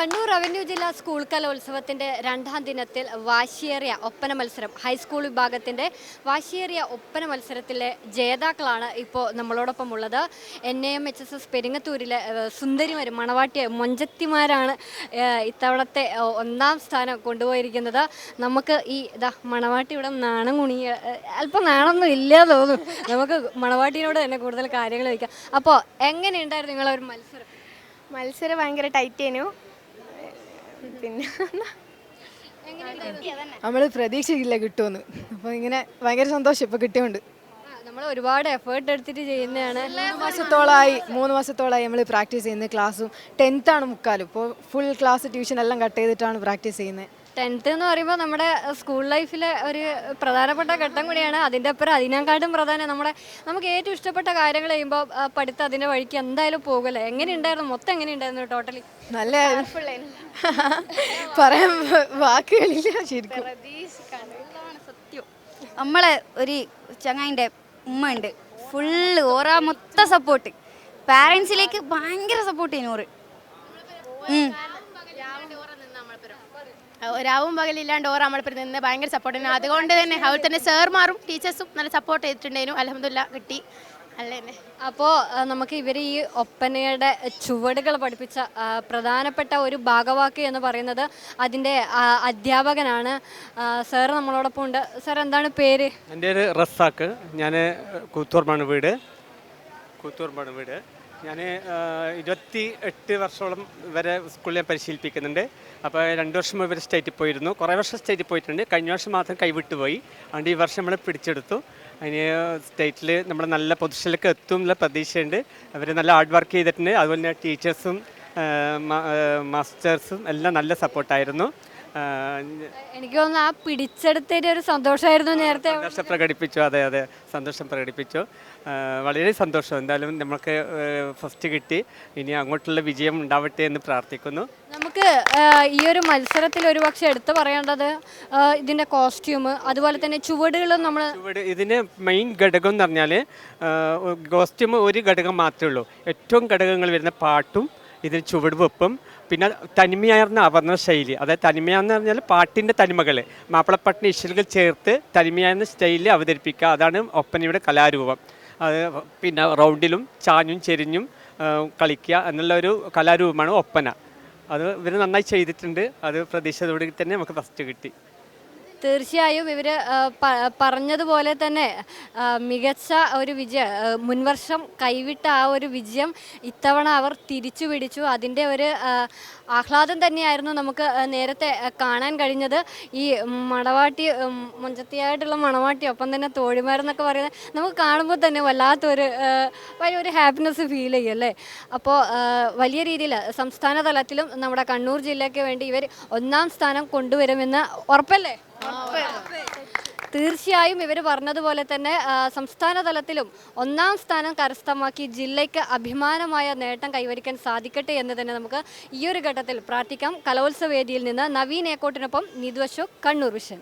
Kannur revenue ജില്ലാ school കലോത്സവത്തിന്റെ രണ്ടാം ദിനത്തിൽ വാശിയേറിയ ഒപ്പന മത്സരം ഹൈസ്കൂൾ വിഭാഗത്തിന്റെ വാശിയേറിയ ഒപ്പന മത്സരത്തിലെ ജേതാക്കളാണ് ഇപ്പോൾ നമ്മളോടൊപ്പം ഉള്ളത് N A M H S S പെരിങ്ങത്തൂരിലെ സുന്ദരിമാരും മണവാട്ടിയ മൊഞ്ചത്തിമാരാണ് ഇത്തവണത്തെ ഒന്നാം സ്ഥാനം കൊണ്ടുപോയിരിക്കുന്നത്. നമുക്ക് ഈ ഇതാ മണവാട്ടി ഇവിടെ നാണം കുണിയ അല്പം നാണൊന്നും ഇല്ല തോന്നും നമുക്ക് മണവാട്ടിയോട് തന്നെ കൂടുതൽ കാര്യങ്ങൾ വയ്ക്കാം അപ്പോൾ എങ്ങനെയുണ്ടായിരുന്നു നിങ്ങളൊരു മത്സരം? മത്സരം ഭയങ്കര ടൈറ്റ് ആയിരുന്നു. പിന്നെ നമ്മൾ പ്രതീക്ഷിക്കില്ല കിട്ടുമെന്ന്. അപ്പോൾ ഇങ്ങനെ ഭയങ്കര സന്തോഷം ഇപ്പോൾ കിട്ടിയോണ്ട്. നമ്മൾ ഒരുപാട് എഫേർട്ട് എടുത്തിട്ട് ചെയ്യുന്നതാണ്. മൂന്ന് മാസത്തോളമായി മൂന്ന് മാസത്തോളമായി നമ്മൾ പ്രാക്ടീസ് ചെയ്യുന്നത് ക്ലാസ്സും ടെൻത്താണ് മുക്കാലും. ഇപ്പോൾ ഫുൾ ക്ലാസ് ട്യൂഷൻ എല്ലാം കട്ട് ചെയ്തിട്ടാണ് പ്രാക്ടീസ് ചെയ്യുന്നത്. ടെൻത്ത് എന്ന് പറയുമ്പോൾ നമ്മുടെ സ്കൂൾ ലൈഫിലെ ഒരു പ്രധാനപ്പെട്ട ഘട്ടം കൂടിയാണ്. അതിന്റെ അപ്പുറം അതിനെക്കാട്ടും പ്രധാനം നമ്മുടെ നമുക്ക് ഏറ്റവും ഇഷ്ടപ്പെട്ട കാര്യങ്ങൾ ചെയ്യുമ്പോൾ പഠിത്തം അതിന്റെ വഴിക്ക് എന്തായാലും എങ്ങനെ ഉണ്ടായിരുന്നു മൊത്തം എങ്ങനെ ഉണ്ടായിരുന്നു ടോട്ടലി? നല്ല പറയാൻ വാക്കുകളില്ല ശരിക്കും. സത്യം. നമ്മളെ ഒരു ചങ്ങായിന്റെ ഉമ്മ ഉണ്ട്. ഫുള്ള് ഓറാ മൊത്ത സപ്പോർട്ട് പാരൻസിലേക്ക് ഭയങ്കര സപ്പോർട്ട് ചെയ്യുന്നു ഓറ് ഉം. രാവും പകലില്ലാണ്ട് ഓർ നമ്മളിപ്പോൾ നിന്ന് ഭയങ്കര സപ്പോർട്ട് ചെയ്യുന്നു. അതുകൊണ്ട് തന്നെ അതുപോലെ തന്നെ സാർമാറും ടീച്ചേഴ്സും നല്ല സപ്പോർട്ട് ചെയ്തിട്ടുണ്ടായിരുന്നു. അലഹമില്ല കിട്ടി. അല്ല തന്നെ. അപ്പോൾ നമുക്ക് ഇവർ ഈ ഒപ്പനയുടെ ചുവടുകൾ പഠിപ്പിച്ച പ്രധാനപ്പെട്ട ഒരു ഭാഗവാക്ക് എന്ന് പറയുന്നത് അതിന്റെ അധ്യാപകനാണ് സാർ നമ്മളോടൊപ്പം ഉണ്ട്. സാർ എന്താണ് പേര്? എന്റെ പേര് റസാക്ക്. ഞാൻ കൂത്തൂർമാണ് വീട്. കൂത്തൂർമാണ് വീട്. ഞാൻ ഇരുപത്തി എട്ട് വർഷോളം വരെ സ്കൂളിൽ ഞാൻ പരിശീലിപ്പിക്കുന്നുണ്ട്. അപ്പോൾ രണ്ട് വർഷം ഇവർ സ്റ്റേറ്റിൽ പോയിരുന്നു. കുറേ വർഷം സ്റ്റേറ്റിൽ പോയിട്ടുണ്ട്. കഴിഞ്ഞ വർഷം മാത്രം കൈവിട്ട് പോയി. അതുകൊണ്ട് ഈ വർഷം നമ്മൾ പിടിച്ചെടുത്തു. അതിന് സ്റ്റേറ്റിൽ നമ്മൾ നല്ല പൊസിഷനിലേക്ക് എത്തും എന്നുള്ള പ്രതീക്ഷയുണ്ട്. അവർ നല്ല ഹാർഡ് വർക്ക് ചെയ്തിട്ടുണ്ട്. അതുപോലെ തന്നെ ടീച്ചേഴ്സും മാസ്റ്റേഴ്സും എല്ലാം നല്ല സപ്പോർട്ടായിരുന്നു. എനിക്ക് തോന്നുന്നു ആ പിടിച്ചെടുത്തതിന്റെ ഒരു സന്തോഷമായിരുന്നു നേരത്തെ. സന്തോഷം പ്രകടിപ്പിച്ചു. അതെ അതെ. സന്തോഷം പ്രകടിപ്പിച്ചു. വളരെ സന്തോഷം. എന്തായാലും നമുക്ക് ഫസ്റ്റ് കിട്ടി. ഇനി അങ്ങോട്ടുള്ള വിജയം ഉണ്ടാവട്ടെ എന്ന് പ്രാർത്ഥിക്കുന്നു. നമുക്ക് ഈ ഒരു മത്സരത്തിൽ ഒരു പക്ഷെ എടുത്തു പറയേണ്ടത് ഇതിന്റെ കോസ്റ്റ്യൂം അതുപോലെ തന്നെ ചുവടുകളും നമ്മൾ ചുവട് ഇതിന് മെയിൻ ഘടകം എന്ന് പറഞ്ഞാൽ കോസ്റ്റ്യൂം ഒരു ഘടകം മാത്രമേ ഉള്ളൂ. ഏറ്റവും ഘടകങ്ങൾ വരുന്ന പാട്ടും ഇതിന് ചുവടുവെപ്പും പിന്നെ തനിമയാർന്ന അവർണ ശൈലി. അതായത് തനിമയാന്ന് പറഞ്ഞാൽ പാട്ടിന്റെ തനിമകൾ മാപ്പിളപ്പാട്ടിന്റെ ഇശലുകൾ ചേർത്ത് തനിമയാർന്ന സ്റ്റൈലിൽ അവതരിപ്പിക്കുക. അതാണ് ഒപ്പനയുടെ കലാരൂപം. അത് പിന്നെ റൗണ്ടിലും ചാഞ്ഞും ചെരിഞ്ഞും കളിക്കുക എന്നുള്ള ഒരു കലാരൂപമാണ് ഒപ്പന. അത് ഇവർ നന്നായി ചെയ്തിട്ടുണ്ട്. അത് പ്രതീക്ഷയോടെ തന്നെ നമുക്ക് ഫസ്റ്റ് കിട്ടി. തീർച്ചയായും ഇവർ പറഞ്ഞതുപോലെ തന്നെ മികച്ച ഒരു വിജയം മുൻവർഷം കൈവിട്ട ആ ഒരു വിജയം ഇത്തവണ അവർ തിരിച്ചു പിടിച്ചു. അതിന്റെ ഒരു ആഹ്ലാദം തന്നെയായിരുന്നു നമുക്ക് നേരത്തെ കാണാൻ കഴിഞ്ഞത്. ഈ മണവാട്ടി മുഞ്ചത്തിയായിട്ടുള്ള മണവാട്ടി ഒപ്പം തന്നെ തോഴിമാരെന്നൊക്കെ പറയുന്നത് നമുക്ക് കാണുമ്പോൾ തന്നെ വല്ലാത്തൊരു വലിയൊരു ഹാപ്പിനെസ് ഫീൽ ചെയ്യും അല്ലേ? അപ്പോൾ വലിയ രീതിയിൽ സംസ്ഥാന തലത്തിലും നമ്മുടെ കണ്ണൂർ ജില്ലയ്ക്ക് വേണ്ടി ഇവർ ഒന്നാം സ്ഥാനം കൊണ്ടുവരുമെന്ന് ഉറപ്പല്ലേ? തീർച്ചയായും ഇവർ പറഞ്ഞതുപോലെ തന്നെ സംസ്ഥാന തലത്തിലും ഒന്നാം സ്ഥാനം കരസ്ഥമാക്കി ജില്ലയ്ക്ക് അഭിമാനമായ നേട്ടം കൈവരിക്കാൻ സാധിക്കട്ടെ എന്ന് തന്നെ നമുക്ക് ഈ ഒരു ഘട്ടത്തിൽ പ്രാർത്ഥിക്കാം. കലോത്സവ വേദിയിൽ നിന്ന് നവീൻ ഏക്കോട്ടിനൊപ്പം നിതു അശോക് കണ്ണൂർ വിഷൻ.